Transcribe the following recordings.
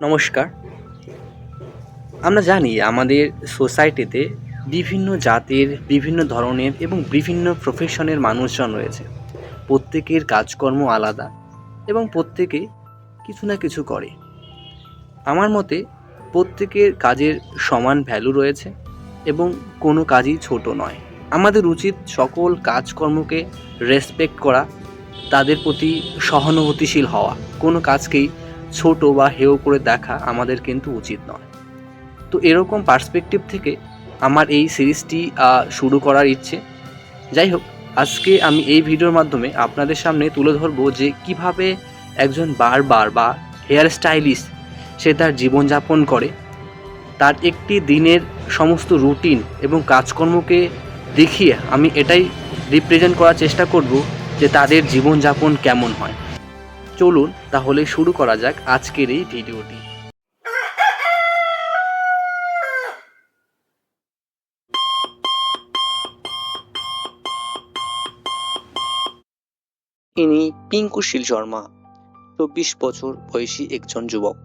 নমস্কার। আমরা জানি আমাদের সোসাইটিতে বিভিন্ন জাতের, বিভিন্ন ধরনের এবং বিভিন্ন প্রফেশনের মানুষজন রয়েছে। প্রত্যেকের কাজকর্ম আলাদা এবং প্রত্যেকে কিছু না কিছু করে। আমার মতে প্রত্যেকের কাজের সমান ভ্যালু রয়েছে এবং কোনো কাজই ছোট নয়। আমাদের উচিত সকল কাজকর্মকে রেসপেক্ট করা, তাদের প্রতি সহানুভূতিশীল হওয়া। কোনো কাজকেই ছোট বা হেয় করে দেখা আমাদের কিন্তু উচিত নয়। তো এরকম পার্সপেক্টিভ থেকে আমার এই সিরিজটি শুরু করার ইচ্ছে। যাই হোক, আজকে আমি এই ভিডিওর মাধ্যমে আপনাদের সামনে তুলে ধরবো যে কীভাবে একজন বারবার বা হেয়ার স্টাইলিস্ট সে তার জীবনযাপন করে, তার একটি দিনের সমস্ত রুটিন এবং কাজকর্মকে দেখিয়ে আমি এটাই রিপ্রেজেন্ট করার চেষ্টা করব যে তাদের জীবনযাপন কেমন হয়। চলুন তাহলে শুরু করা যাক আজকের এই ভিডিওটি। ইনি পিঙ্কু শীল শর্মা, চব্বিশ বছর বয়সী একজন যুবক।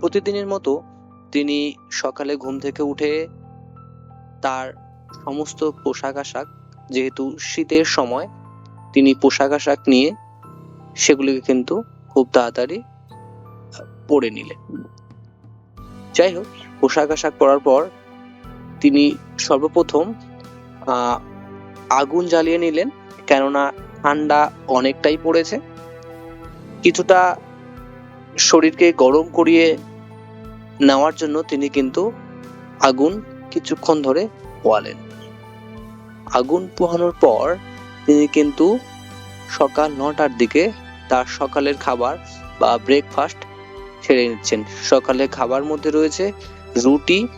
প্রতিদিনের মতো তিনি সকালে ঘুম থেকে উঠে তার সমস্ত পোশাক আশাক, যেহেতু শীতের সময়, তিনি পোশাক আশাক নিয়ে সেগুলিকে কিন্তু খুব তাড়াতাড়ি পরে নিলেন। যাই হোক, পোশাক আশাক পরার পর তিনি সর্বপ্রথম আগুন জ্বালিয়ে নিলেন, কেননা ঠান্ডা অনেকটাই পড়েছে। কিছুটা শরীরকে গরম করিয়ে নেওয়ার জন্য তিনি কিন্তু আগুন কিছুক্ষণ ধরে পোয়ালেন। আগুন পোহানোর পর তিনি কিন্তু সকাল নটার দিকে তার সকালের খাবার বা ব্রেকফাস্ট সেরে নিচ্ছেন। সকালের খাবার মধ্যে রয়েছে রুটি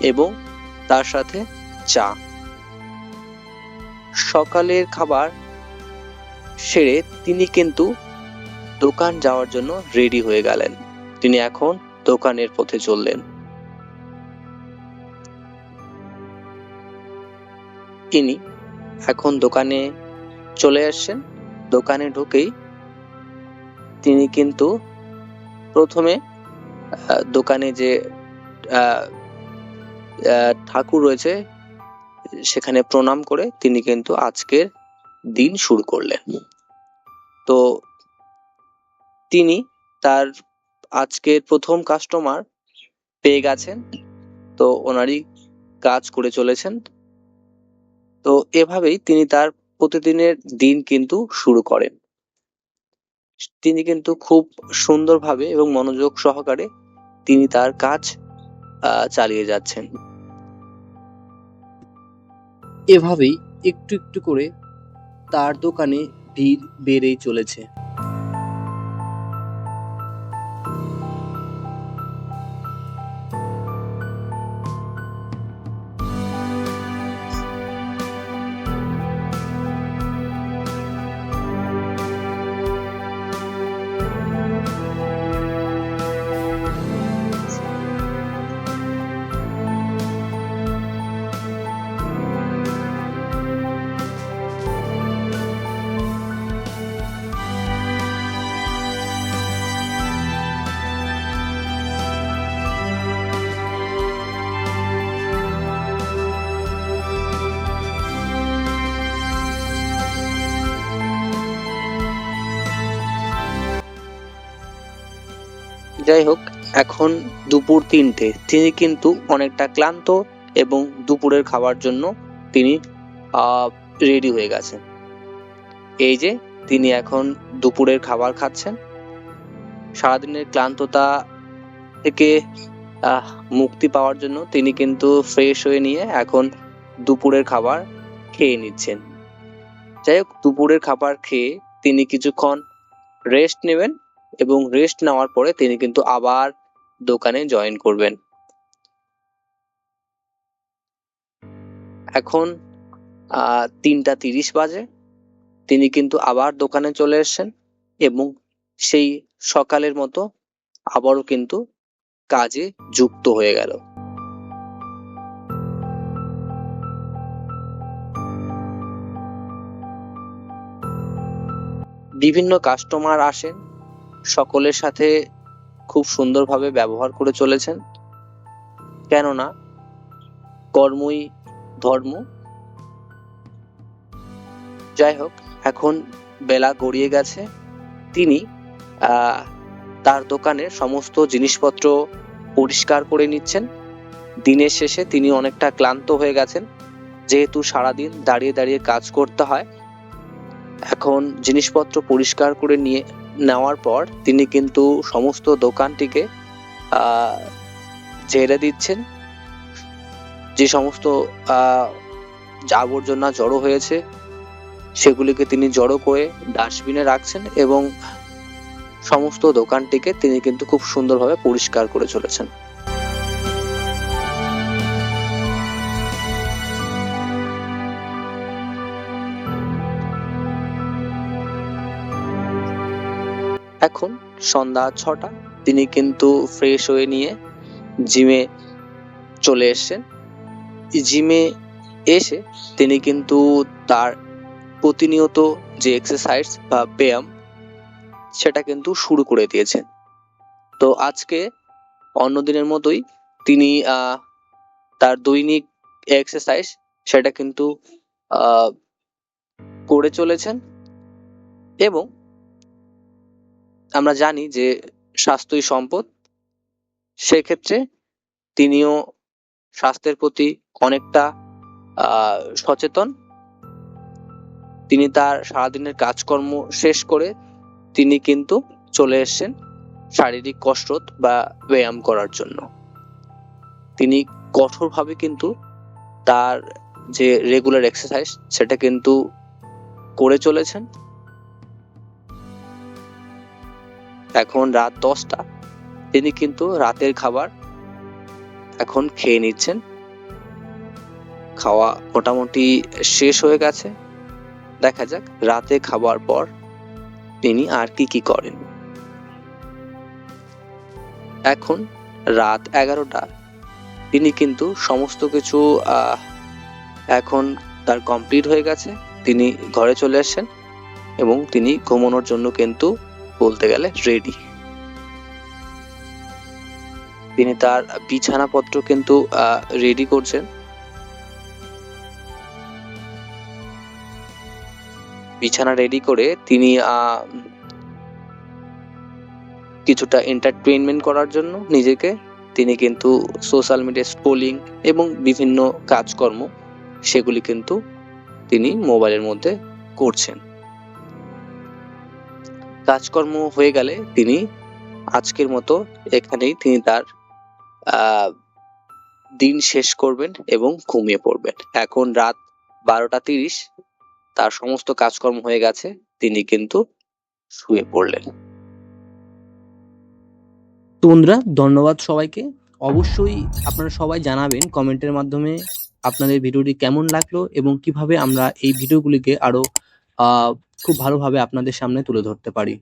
এবং তার সাথে চা। সকালের খাবার সেরে তিনি কিন্তু দোকান যাওয়ার জন্য রেডি হয়ে গেলেন। তিনি এখন দোকানের পথে চললেন। তিনি এখন দোকানে চলে আসছেন। দোকানে ঢুকেই তিনি কিন্তু প্রথমে দোকানে যে ঠাকুর রয়েছে, সেখানে প্রণাম করে তিনি কিন্তু আজকের দিন শুরু করলেন। তো তিনি তার আজকের প্রথম কাস্টমার পেয়ে গেছেন। তো ওনারই কাজ করে চলেছেন। তো এভাবেই তিনি তার প্রতিদিনের দিন কিন্তু শুরু করেন। তিনি কিন্তু খুব সুন্দরভাবে এবং মনোযোগ সহকারে তিনি তার কাজ চালিয়ে যাচ্ছেন। এভাবেই একটু একটু করে তার দোকানে ভিড় বেড়েই চলেছে। যাই হোক, এখন দুপুর তিনটে। তিনি কিন্তু অনেকটা ক্লান্ত এবং দুপুরের খাবার জন্য তিনি রেডি হয়ে গেছেন। এই যে, তিনি এখন দুপুরের খাবার খাচ্ছেন। সারাদিনের ক্লান্ততা থেকে মুক্তি পাওয়ার জন্য তিনি কিন্তু ফ্রেশ হয়ে নিয়ে এখন দুপুরের খাবার খেয়ে নিচ্ছেন। যাই হোক, দুপুরের খাবার খেয়ে তিনি কিছুক্ষণ রেস্ট নেবেন। এবং রেস্ট নেওয়ার পরে তিনি কিন্তু আবার দোকানে জয়েন করবেন। এখন তিনটা তিরিশ বাজে। তিনি কিন্তু আবার দোকানে চলে এসেছেন এবং সেই সকালের মতো আবারও কিন্তু কাজে যুক্ত হয়ে গেল। বিভিন্ন কাস্টমার আসেন সকলের সাথে খুব সুন্দরভাবে ব্যবহার করে চলেছেন। কেননা, কর্মই ধর্ম। যাই হোক, এখন বেলা গড়িয়ে গেছে। তিনি তার দোকানের সমস্ত জিনিসপত্র পরিষ্কার করে নিচ্ছেন। দিনের শেষে তিনি অনেকটা ক্লান্ত হয়ে গেছেন। যেহেতু সারাদিন দাঁড়িয়ে দাঁড়িয়ে কাজ করতে হয়, এখন জিনিসপত্র পরিষ্কার করে নিয়ে নেওয়ার পর তিনি কিন্তু সমস্ত দোকানটিকে ঝেড়ে দিচ্ছেন। যে সমস্ত আবর্জনা জড়ো হয়েছে, সেগুলিকে তিনি জড়ো করে ডাস্টবিনে রাখছেন এবং সমস্ত দোকানটিকে তিনি কিন্তু খুব সুন্দরভাবে পরিষ্কার করে চলেছেন। এখন সন্ধ্যা ছটা। তিনি কিন্তু ফ্রেশ হয়ে নিয়ে জিমে চলে এসেছেন। জিমে এসে তিনি কিন্তু তার প্রতিনিয়ত যে এক্সারসাইজ বা ব্যায়াম, সেটা কিন্তু শুরু করে দিয়েছেন। তো আজকে অন্য দিনের মতোই তিনি তার দৈনিক এক্সারসাইজ সেটা কিন্তু করে চলেছেন এবং আমরা জানি যে স্বাস্থ্যই সম্পদ, সেক্ষেত্রে তিনিও স্বাস্থ্যের প্রতি অনেকটা সচেতন। তিনি তার সারাদিনের কাজকর্ম শেষ করে তিনি কিন্তু চলে এসেছেন শারীরিক কসরত বা ব্যায়াম করার জন্য। তিনি কঠোরভাবে কিন্তু তার যে রেগুলার এক্সারসাইজ সেটা কিন্তু করে চলেছেন। এখন রাত দশটা। তিনি কিন্তু রাতের খাবার এখন খেয়ে নিচ্ছেন। খাওয়া মোটামুটি শেষ হয়ে গেছে। দেখা যাক রাতে খাবার পর তিনি আর কি কি করেন। এখন রাত এগারোটা। তিনি কিন্তু সমস্ত কিছু এখন তার কমপ্লিট হয়ে গেছে। তিনি ঘরে চলে আসছেন এবং তিনি ঘুমানোর জন্য কিন্তু বলতে গেলে রেডি তিনি তার বিছানাপত্র কিন্তু রেডি করছেন। বিছানা রেডি করে তিনি কিছুটা এন্টারটেইনমেন্ট করার জন্য নিজেকে, তিনি কিন্তু সোশ্যাল মিডিয়া স্ক্রোলিং এবং বিভিন্ন কাজকর্ম, সেগুলি কিন্তু তিনি মোবাইলের মধ্যে করছেন। কাজকর্ম হয়ে গেলে তিনি আজকের মতো এখানেই তিনি তার দিন শেষ করবেন এবং ঘুমিয়ে পড়বেন। এখন রাত বারোটা তিরিশ তার সমস্ত কাজকর্ম হয়ে গেছে তিনি কিন্তু শুয়ে পড়লেন। তো ধন্যবাদ সবাইকে। অবশ্যই আপনারা সবাই জানাবেন কমেন্টের মাধ্যমে আপনাদের ভিডিওটি কেমন লাগল এবং কীভাবে আমরা এই ভিডিওগুলিকে আরও আহ, খুব ভালোভাবে আপনাদের সামনে তুলে ধরতে পারি।